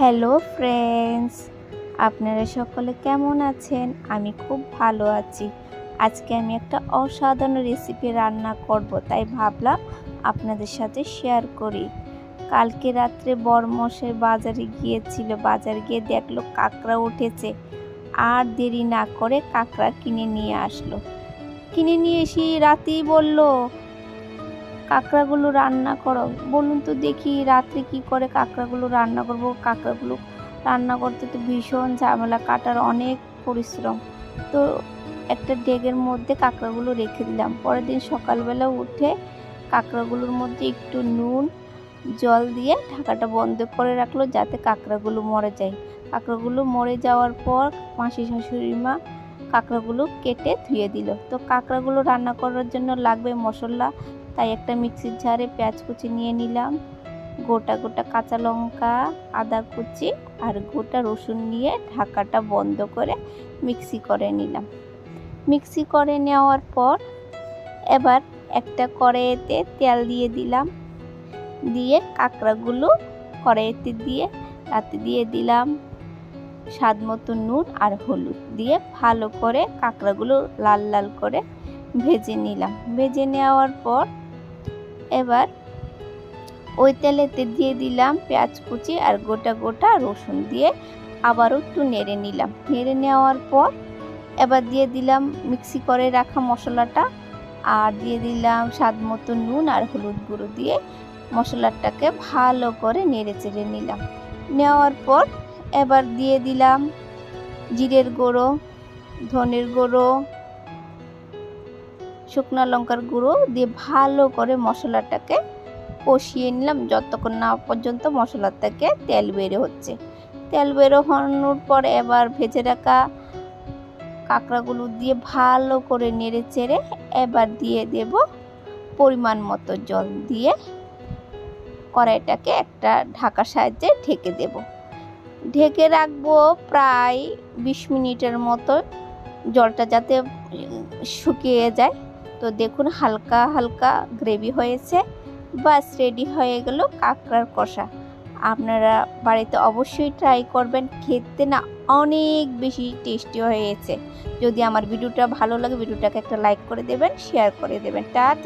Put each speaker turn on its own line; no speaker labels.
Hello friends, আপনারা সকলে কেমন আছেন? আমি খুব ভালো আছি। আজকে আমি একটা অসাধারণ রেসিপি রান্না করব, তাই ভাবলাম আপনাদের সাথে শেয়ার করি। কালকে রাত্রে বরমশাই বাজারে গিয়েছিল, বাজারে গিয়ে দেখল কাঁকড়া উঠেছে। আর দেরি না করে কাঁকড়া কিনে নিয়ে আসলো। কিনে নিয়ে এসে রাতেই বলল কাঁকড়াগুলো রান্না করো। বলুন তো দেখি রাত্রে কি করে কাঁকড়াগুলো রান্না করব। কাঁকড়াগুলো রান্না করতে তো ভীষণ ঝামেলা, কাটার অনেক পরিশ্রম। তো একটা ডেগের মধ্যে কাঁকড়াগুলো রেখে দিলাম। পরের দিন সকালবেলা উঠে কাঁকড়াগুলোর মধ্যে একটু নুন, জল দিয়ে ঢাকাটা বন্ধ করে রাখল যাতে কাঁকড়াগুলো মরে যায়। কাঁকড়াগুলো মরে যাওয়ার পর মাসি শাশুড়ি মা কাঁকড়াগুলো কেটে ধুয়ে দিল। তো কাঁকড়াগুলো রান্না করার জন্য লাগবে মশলা তাই একটা মিক্সির ঝাড়ে পেঁয়াজ কুচি নিয়ে নিলাম। গোটা গোটা কাঁচা লঙ্কা, আদা কুচি আর গোটা রসুন নিয়ে ঢাকাটা বন্ধ করে মিক্সি করে নিলাম। মিক্সি করে নেওয়ার পর এবার একটা কড়াইতে তেল দিয়ে দিলাম। দিয়ে কাঁকড়াগুলো কড়াইতে দিয়ে তাতে দিয়ে দিলাম। স্বাদ মতো নুন আর হলুদ দিয়ে ভালো করে কাঁকড়াগুলো লাল লাল করে ভেজে নিলাম। ভেজে নেওয়ার পর এবার ওই তেলেতে দিয়ে দিলাম পেঁয়াজ কুচি আর গোটা গোটা রসুন দিয়ে আবারও একটু নেড়ে নিলাম। নেড়ে নেওয়ার পর এবার দিয়ে দিলাম মিক্সি করে রাখা মশলাটা আর দিয়ে দিলাম স্বাদ মতো নুন আর হলুদ গুঁড়ো দিয়ে মশলাটাকে ভালো করে নেড়ে চেড়ে নিলাম। নেওয়ার পর এবার দিয়ে দিলাম জিরের গুঁড়ো, ধনের গুঁড়ো শুকনো লঙ্কার গুঁড়ো দিয়ে ভালো করে মশলাটাকে কষিয়ে নিলাম। যতক্ষণ না পর্যন্ত মশলার থেকে তেল বেরো হচ্ছে। তেল বেরোনোর পর এবার ভেজে রাখা কাঁকড়াগুলো দিয়ে ভালো করে নেড়ে চেড়ে এবার দিয়ে দেব পরিমাণ মতো জল দিয়ে কড়াইটাকে একটা ঢাকার সাহায্যে ঢেকে দেব। ঢেকে রাখব প্রায় বিশ মিনিটের মতো। জলটা যাতে শুকিয়ে যায়। তো দেখুন হালকা হালকা গ্রেভি হয়েছে, বাস রেডি হয়ে গেল কাঁকড়ার কষা। আপনারা বাড়িতে অবশ্যই ট্রাই করবেন, খেতে না অনেক বেশি টেস্টি হয়েছে। যদি আমার ভিডিওটা ভালো লাগে, ভিডিওটাকে একটা লাইক করে দেবেন শেয়ার করে দেবেন। টাটা!